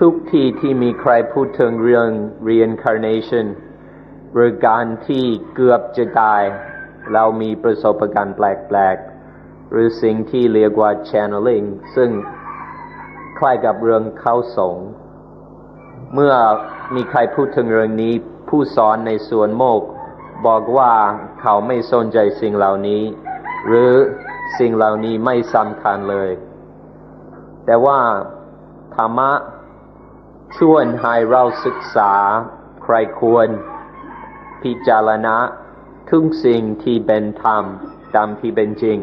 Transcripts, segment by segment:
ทุกทีที่มีใครพูดถึงเรื่อง reincarnation หรือการที่เกือบจะตาย เรามีประสบการณ์แปลกๆ หรือสิ่งที่เรียกว่า channeling ซึ่งคล้ายกับเรื่องเข้าสง เมื่อมีใครพูดถึงเรื่องนี้ ผู้สอนในส่วนโมก บอกว่าเขาไม่สนใจสิ่งเหล่านี้ หรือสิ่งเหล่านี้ไม่สำคัญเลย แต่ว่าธรรมะ ชวนให้เราศึกษาใครควร พิจารณาทุกสิ่งที่เป็นธรรมตามที่เป็นจริง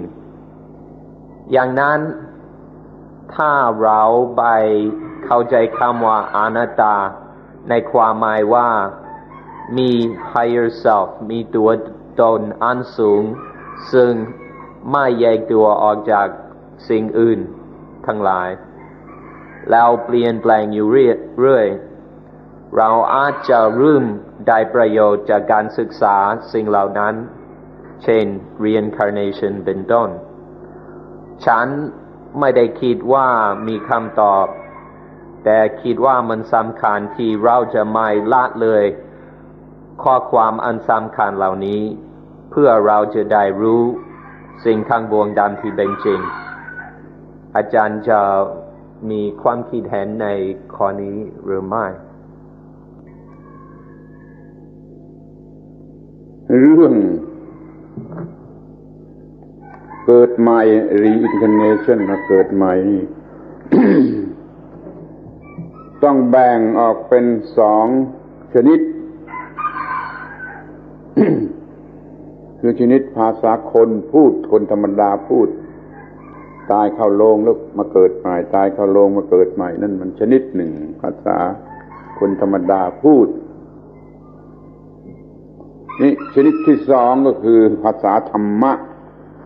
อย่างนั้น ถ้าเราไปเข้าใจคำว่าอนัตตา ในความหมายว่ามี higher self มีตัวตนอันสูง ซึ่งไม่แยกตัวออกจากสิ่งอื่นทั้งหลาย แล้วเปลี่ยนแปลงอยู่เรื่อย เราอาจจะร่มได้ประโยชน์จากการศึกษาสิ่งเหล่านั้น เช่น reincarnation เป็นต้น ฉันไม่ได้คิดว่ามีคำตอบ แต่คิดว่ามันสำคัญที่เราจะไม่ละเลย ข้อความอันสำคัญเหล่านี้ เพื่อเราจะได้รู้สิ่งข้างบวงดำที่เป็นจริง อาจารย์จะ มีความคิดเห็นในข้อนี้หรือไม่ เรื่องเกิดใหม่ reincarnation มาเกิดใหม่นี่ต้องแบ่งออกเป็นสองชนิด คือชนิดภาษาคนพูดคนธรรมดาพูด ตายเข้าโลงแล้วมาเกิดใหม่ตายเข้าโลงมาเกิดใหม่นั่นมันชนิดหนึ่งภาษาคนธรรมดาพูด นี่ชนิดที่สองก็คือภาษาธรรมะ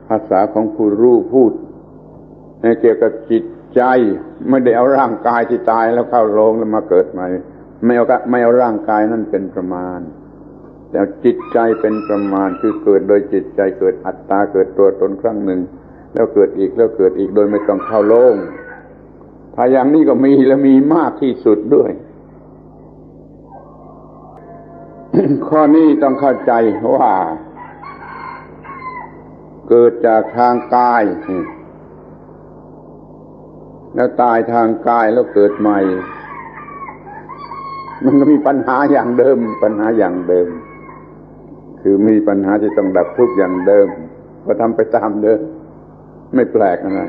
ภาษาของผู้รู้พูดในเกี่ยวกับจิตใจไม่ได้เอาร่างกายที่ตายแล้วเข้าโลงแล้วมาเกิดใหม่ไม่เอาไม่เอาร่างกายนั่นเป็นประมาณแต่จิตใจเป็นประมาณคือเกิดโดยจิตใจเกิดอัตตาเกิดตัวตนครั้งหนึ่ง แล้วเกิดอีกแล้วเกิดอีกโดยไม่ต้องเข้าโลงถ้าอย่างนี้ก็มีและมีมากที่สุดด้วย ข้อนี้ต้องเข้าใจว่า เกิดจากทางกาย แล้วตายทางกายแล้วเกิดใหม่ มันก็มีปัญหาอย่างเดิม ปัญหาอย่างเดิม คือมีปัญหาที่ต้องดับทุกอย่างเดิม ก็ทำไปตามเดิม ไม่แปลกอะไร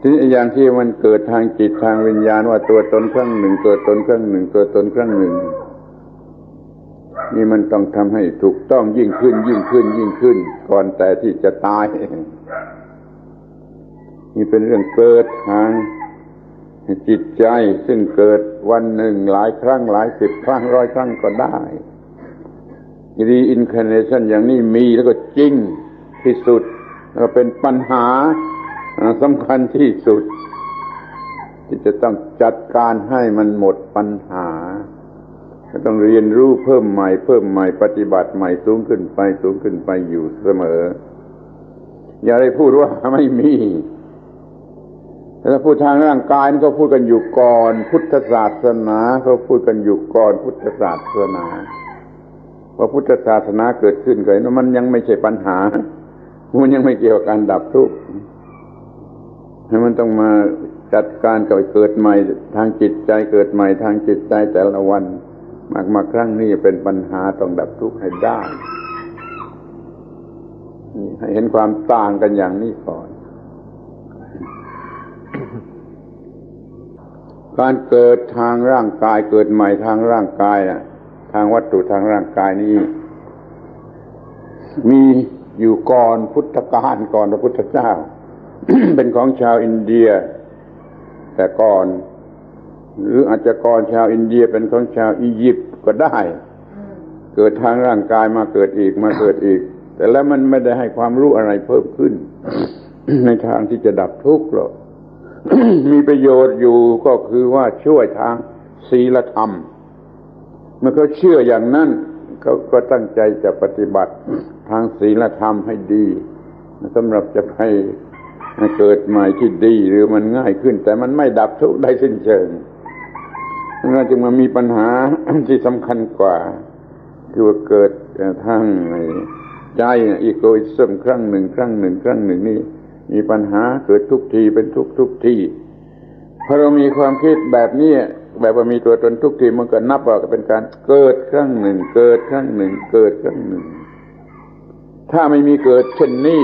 ทีนี้อย่างที่มันเกิดทางจิตทางวิญญาณว่าตัวตนครั้งหนึ่งตัวตนครั้งหนึ่งตัวตนครั้งหนึ่ง นี่มันต้องทำให้ถูกต้องยิ่งขึ้น ยิ่งขึ้น ยิ่งขึ้น ก่อนแต่ที่จะตาย นี่เป็นเรื่องเกิดทางจิตใจซึ่งเกิดวันหนึ่งหลายครั้งหลายสิบครั้งร้อยครั้งก็ได้รีอินคาเนชันอย่างนี้มีแล้วก็จริง ที่สุดแล้วเป็นปัญหาสำคัญที่สุด ที่จะต้องจัดการให้มันหมดปัญหาต้องเรียนรู้เพิ่มใหม่เพิ่มใหม่ปฏิบัติใหม่สูงขึ้นไปสูงขึ้นไปอยู่เสมอ อย่าได้พูดว่าไม่มีถ้าพูดทางร่างกายก็พูดกันอยู่ก่อน พุทธศาสนาเขาพูดกันอยู่ก่อน พุทธศาสนาพอพุทธศาสนาเกิดขึ้นเกิดมันยังไม่ใช่ปัญหา มันยังไม่เกี่ยวกับการดับทุกข์ให้มันต้องมาจัดการกับเกิดใหม่ทางจิตใจเกิดใหม่ทางจิตใจแต่ละวัน มากมาครั้งนี้เป็นปัญหาต้องดับทุกข์ให้ได้ให้เห็นความต่างกันอย่างนี้ก่อน การเกิดทางร่างกายเกิดใหม่ทางร่างกายนะทางวัตถุทางร่างกายนี้มี อยู่ก่อนพุทธกาลก่อนพระพุทธเจ้า เป็นของชาวอินเดีย แต่ก่อน หรืออาจจะก่อนชาวอินเดียเป็นของชาวอียิปต์ก็ได้ เกิดทางร่างกายมาเกิดอีกมาเกิดอีก แต่แล้วมันไม่ได้ให้ความรู้อะไรเพิ่มขึ้น ในทางที่จะดับทุกข์หรอกมีประโยชน์อยู่ก็คือว่าช่วยทางศีลธรรม เมื่อเขาเชื่ออย่างนั้นเขาก็ตั้งใจจะปฏิบัติางศีลธรรมให้ดีสำหรับจะไปเกิดใหม่ที่ดีหรือมันง่ายขึ้น แต่มันไม่ดับทุกข์ได้สิ้นเชิงเราจึงมามีปัญหาที่สำคัญกว่า คือว่าเกิดทั้งใจอีโกอิสมครั้งหนึ่ง ครั้งหนึ่ง ครั้งหนึ่งนี่มีปัญหาเกิดทุกทีเป็นทุกทุกทีพอเรามีความคิดแบบนี้แบบว่ามีตัวตนทุกทีมันก็นับว่าเป็นการเกิดครั้งหนึ่ง เกิดครั้งหนึ่ง เกิดครั้งหนึ่ง ถ้าไม่มีเกิดเช่นนี้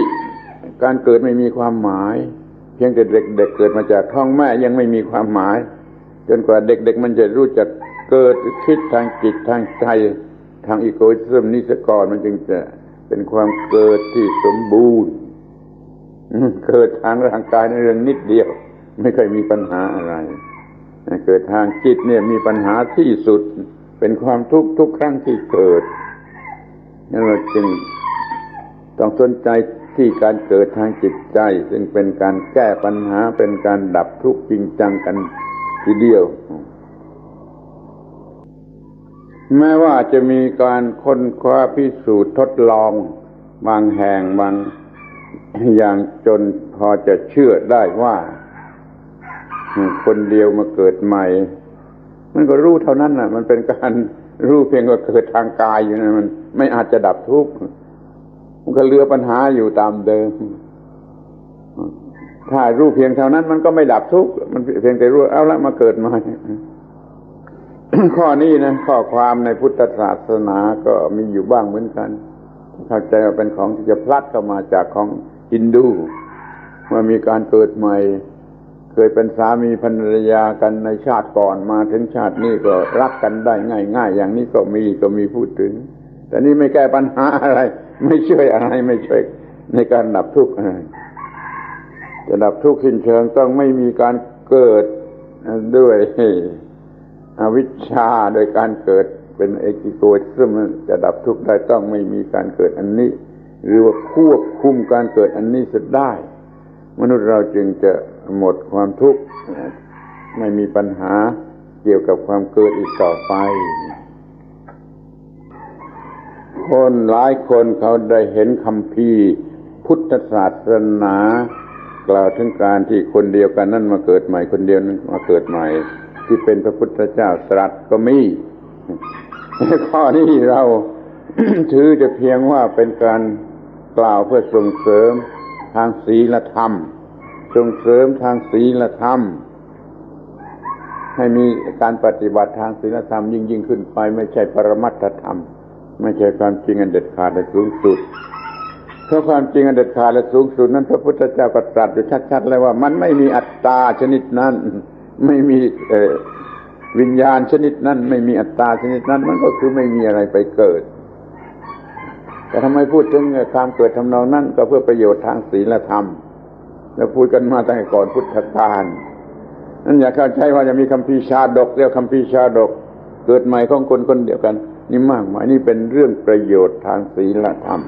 การเกิดไม่มีความหมาย เพียงแต่เด็กๆเเกิดมาจากท้องแม่ยังไม่มีความหมาย จนกว่าเด็กๆ มันจะรู้จักเกิดคิดทางจิตทางใจทางอีโกอิซึมนี้ซะก่อนมันจึงจะเป็นความเกิดที่สมบูรณ์เกิดทางร่างกายในเรื่องนิดเดียว ไม่เคยมีปัญหาอะไร เกิดทางจิตเนี่ยมีปัญหาที่สุด เป็นความทุกข์ทุกครั้งที่เกิดนั่นเราจึง ต้องสนใจที่การเกิดทางจิตใจ ซึ่งเป็นการแก้ปัญหาเป็นการดับทุกข์จริงจังกันทีเดียว แม้ว่าจะมีการค้นคว้าพิสูจน์ทดลอง บางแห่งบางอย่างจนพอจะเชื่อได้ว่า คนเดียวมาเกิดใหม่ มันก็รู้เท่านั้นน่ะ มันเป็นการรู้เพียงว่าเกิดทางกายอยู่นะมันไม่อาจจะดับทุกข์ มันก็เลือปัญหาอยู่ตามเดิม ถ้ารู้เพียงเท่านั้น มันก็ไม่ดับทุกข์มันเพียงแต่รู้เอาละมาเกิดใหม่ข้อนี้นะข้อความในพุทธศาสนาก็มีอยู่บ้างเหมือนกัน เข้าใจว่าเป็นของที่จะพลัดเข้ามาจากของฮินดูว่ามีการเกิดใหม่ เคยเป็นสามีภรรยากันในชาติก่อนมาถึงชาตินี้ก็รักกันได้ง่าย ๆ อย่างนี้ก็มีก็มีพูดถึง แต่นี่ไม่แก้ปัญหาอะไร ไม่ช่วยอะไรไม่ช่วยในการดับทุกข์อะไรจะดับทุกข์สิ้นเชิงต้องไม่มีการเกิดด้วยอวิชชาโดยการเกิดเป็นเอกิโกซึ่งจะดับทุกข์ได้ต้องไม่มีการเกิดอันนี้ หรือว่าควบคุมการเกิดอันนี้สุดได้ มนุษย์เราจึงจะหมดความทุกข์ไม่มีปัญหาเกี่ยวกับความเกิดอีกต่อไป คนหลายคนเขาได้เห็นคำพีพุทธศาสนากล่าวถึงการที่คนเดียวกันนั่นมาเกิดใหม่ คนเดียวนั้นมาเกิดใหม่ ที่เป็นพระพุทธเจ้าตรัสก็มีข้อนี้เราถือจะเพียงว่าเป็นการกล่าวเพื่อส่งเสริมทางศีลธรรม ส่งเสริมทางศีลธรรม ให้มีการปฏิบัติทางศีลธรรมยิ่งยิ่งขึ้นไปไม่ใช่ปรมัตถธรรม ไม่ใช่ความจริงอันเด็ดขาดและสูงสุดเพราะความจริงอันเด็ดขาดและสูงสุดนั้น พระพุทธเจ้าก็ตรัสอยู่ชัดๆเลยว่า มันไม่มีอัตตาชนิดนั้น ไม่มีวิญญาณชนิดนั้น ไม่มีอัตตาชนิดนั้น มันก็คือไม่มีอะไรไปเกิด แต่ทำไมพูดถึงความเกิดทำนองนั้น ก็เพื่อประโยชน์ทางศีลธรรมแล้วพูดกันมาตั้งแต่ก่อนพุทธกาลนั่นอย่าเข้าใจว่าจะมีคำพีชาดกเรียกคำพีชาดก เกิดใหม่ของคนคนเดียวกัน นี่มากมายนี่เป็นเรื่องประโยชน์ทางศีลธรรม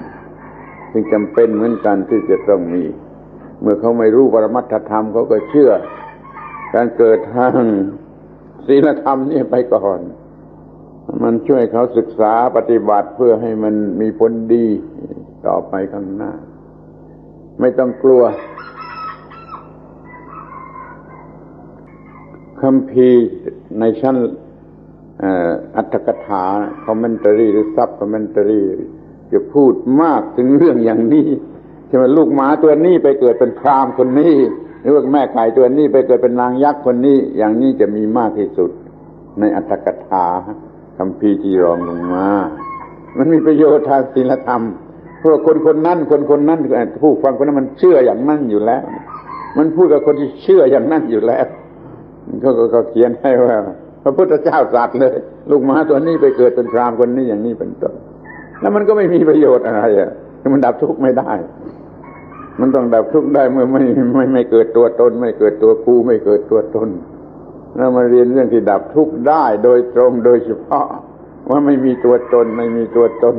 ซึ่งจำเป็นเหมือนกันที่จะต้องมี เมื่อเขาไม่รู้ปรมัตถธรรมเขาก็เชื่อ การเกิดทางศีลธรรมนี่ไปก่อน มันช่วยเขาศึกษาปฏิบัติเพื่อให้มันมีผลดีต่อไปข้างหน้า ไม่ต้องกลัวคำพีในชั้น อัตถกถาคอมเมนตารีหรือซับคอมเมนตารีจะพูดมากถึงเรื่องอย่างนี้ใช่ไหมลูกหมาตัวนี้ไปเกิดเป็นพรามคนนี้ หรือว่าแม่ไก่ตัวนี้ไปเกิดเป็นนางยักษ์คนนี้ อย่างนี้จะมีมากที่สุด ในอัตถกถาคำพีที่รองลงมา มันมีประโยชน์ทางศีลธรรม เพราะคนคนนั้นคนคนนั้นผู้ฟังคนนั้นมันเชื่ออย่างนั้นอยู่แล้ว มันพูดกับคนที่เชื่ออย่างนั้นอยู่แล้วก็เขียนให้ว่า พระพุทธเจ้าสัตรัสเลย ลูกหมาตัวนี้ไปเกิดเป็นพรามคนนี้อย่างนี้เป็นต้นแล้วมันก็ไม่มีประโยชน์อะไรอะมันดับทุกข์ไม่ได้ มันต้องดับทุกข์ได้เมื่อไม่ไม่ไม่เกิดตัวตน ไม่เกิดตัวกูไม่เกิดตัวตนเรามาเรียนเรื่องที่ดับทุกข์ได้โดยตรงโดยเฉพาะ ว่าไม่มีตัวตนไม่มีตัวตน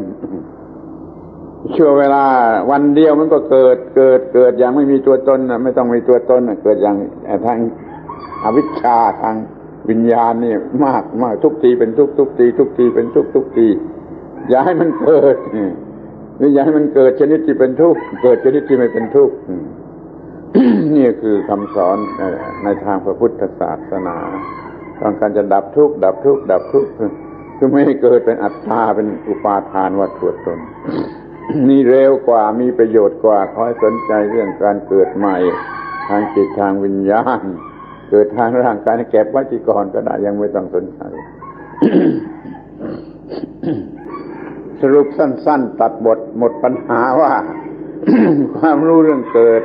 ชั่วเวลาวันเดียวมันก็เกิดเกิดเกิดอย่างไม่มีตัวตนนะไม่ต้องมีตัวตนนะเกิดอย่างทางอวิชชาทาง วิญญาณนี่มากมากทุกทีเป็นทุกทุกทีทุกทีเป็นทุกทุกทีอย่าให้มันเกิดหรือย่าให้มันเกิดชนิดที่เป็นทุกข์เกิดชนิดที่ไม่เป็นทุกข์นี่คือคำสอนในทางพระพุทธศาสนาต้องการจะดับทุกข์ดับทุกข์ดับทุกข์คือไม่ให้เกิดเป็นอัตตาเป็นอุปาทานวัตถุตนนี่เร็วกว่ามีประโยชน์กว่าขอให้สนใจเรื่องการเกิดใหม่ ทางจิตทางวิญญาณ เกิดทางร่างกายเก็บไว้ที่ก่อนก็ได้ยังไม่ต้องสนใจสรุปสั้น ๆ ตัดบทหมดปัญหาว่า ความรู้เรื่องเกิด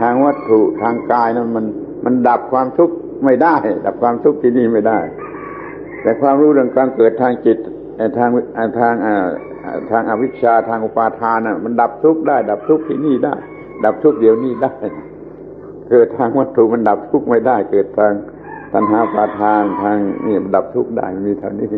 ทางวัตถุทางกายนั้นมัน มันดับความทุกข์ไม่ได้ ดับความทุกข์ที่นี่ไม่ได้ แต่ความรู้เรื่องการเกิดทางจิตทางทางทางอวิชชาทางอุปาทานน่ะมันดับทุกข์ได้ ดับทุกข์ที่นี่ได้ ดับทุกข์เดี๋ยวนี้ได้ เกิดทางวัตถุมันดับทุกข์ไม่ได้ เกิดทางตัณหาปาทานทางนี่มันดับทุกข์ได้มีเท่านี้